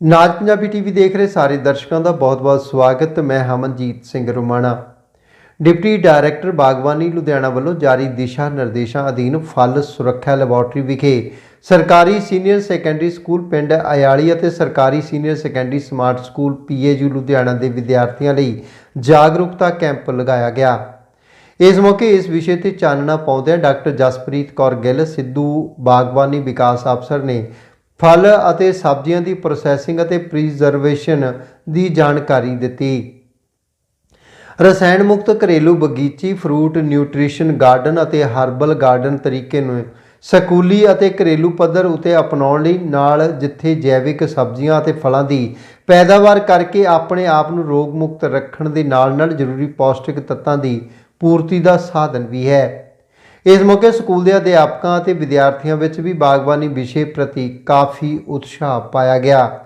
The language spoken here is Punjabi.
ਨਾਜ ਪੰਜਾਬੀ ਟੀਵੀ ਦੇਖ ਰਹੇ ਸਾਰੇ ਦਰਸ਼ਕਾਂ ਦਾ ਬਹੁਤ-ਬਹੁਤ ਸਵਾਗਤ। ਮੈਂ ਹਮਨਜੀਤ ਸਿੰਘ ਰੋਮਾਣਾ। ਡਿਪਟੀ ਡਾਇਰੈਕਟਰ ਬਾਗਬਾਨੀ ਲੁਧਿਆਣਾ ਵੱਲੋਂ ਜਾਰੀ ਦਿਸ਼ਾ ਨਿਰਦੇਸ਼ਾਂ ਅਧੀਨ ਫਲ ਸੁਰੱਖਿਆ ਲੈਬੋਰਟਰੀ ਵਿਖੇ ਸਰਕਾਰੀ ਸੀਨੀਅਰ ਸੈਕੰਡਰੀ ਸਕੂਲ ਪਿੰਡ ਅਯਾਲੀ ਅਤੇ ਸਰਕਾਰੀ senior secondary smart school PAU Ludhiana ਦੇ ਵਿਦਿਆਰਥੀਆਂ ਲਈ ਜਾਗਰੂਕਤਾ ਕੈਂਪ ਲਗਾਇਆ ਗਿਆ। ਇਸ ਮੌਕੇ ਇਸ ਵਿਸ਼ੇ ਤੇ ਚਾਨਣਾ ਪਾਉਂਦਿਆਂ ਡਾਕਟਰ ਜਸਪ੍ਰੀਤ ਕੌਰ ਗਿੱਲ, ਸਿੱਧੂ ਬਾਗਬਾਨੀ ਵਿਕਾਸ ਅਫਸਰ ਨੇ ਫਲ ਅਤੇ ਸਬਜ਼ੀਆਂ ਦੀ ਪ੍ਰੋਸੈਸਿੰਗ ਅਤੇ ਪ੍ਰੀਜ਼ਰਵੇਸ਼ਨ ਦੀ ਜਾਣਕਾਰੀ ਦਿੱਤੀ। ਰਸਾਇਣ ਮੁਕਤ ਘਰੇਲੂ ਬਗੀਚੀ ਫਰੂਟ ਨਿਊਟ੍ਰੀਸ਼ਨ ਗਾਰਡਨ ਅਤੇ ਹਰਬਲ ਗਾਰਡਨ ਤਰੀਕੇ ਨੂੰ ਸਕੂਲੀ ਅਤੇ ਘਰੇਲੂ ਪੱਧਰ ਉਤੇ ਅਪਣਾਉਣ ਲਈ ਨਾਲ ਜਿੱਥੇ ਜੈਵਿਕ ਸਬਜ਼ੀਆਂ ਅਤੇ ਫਲਾਂ ਦੀ ਪੈਦਾਵਾਰ ਕਰਕੇ ਆਪਣੇ ਆਪ ਨੂੰ ਰੋਗ ਮੁਕਤ ਰੱਖਣ ਦੇ ਨਾਲ ਨਾਲ ਜ਼ਰੂਰੀ ਪੌਸ਼ਟਿਕ ਤੱਤਾਂ ਦੀ ਪੂਰਤੀ ਦਾ ਸਾਧਨ ਵੀ ਹੈ। ਇਸ ਮੌਕੇ ਸਕੂਲ ਦੇ ਅਧਿਆਪਕਾਂ ਅਤੇ ਵਿਦਿਆਰਥੀਆਂ ਵਿੱਚ ਵੀ ਬਾਗਬਾਨੀ ਵਿਸ਼ੇ ਪ੍ਰਤੀ ਕਾਫੀ ਉਤਸ਼ਾਹ ਪਾਇਆ ਗਿਆ।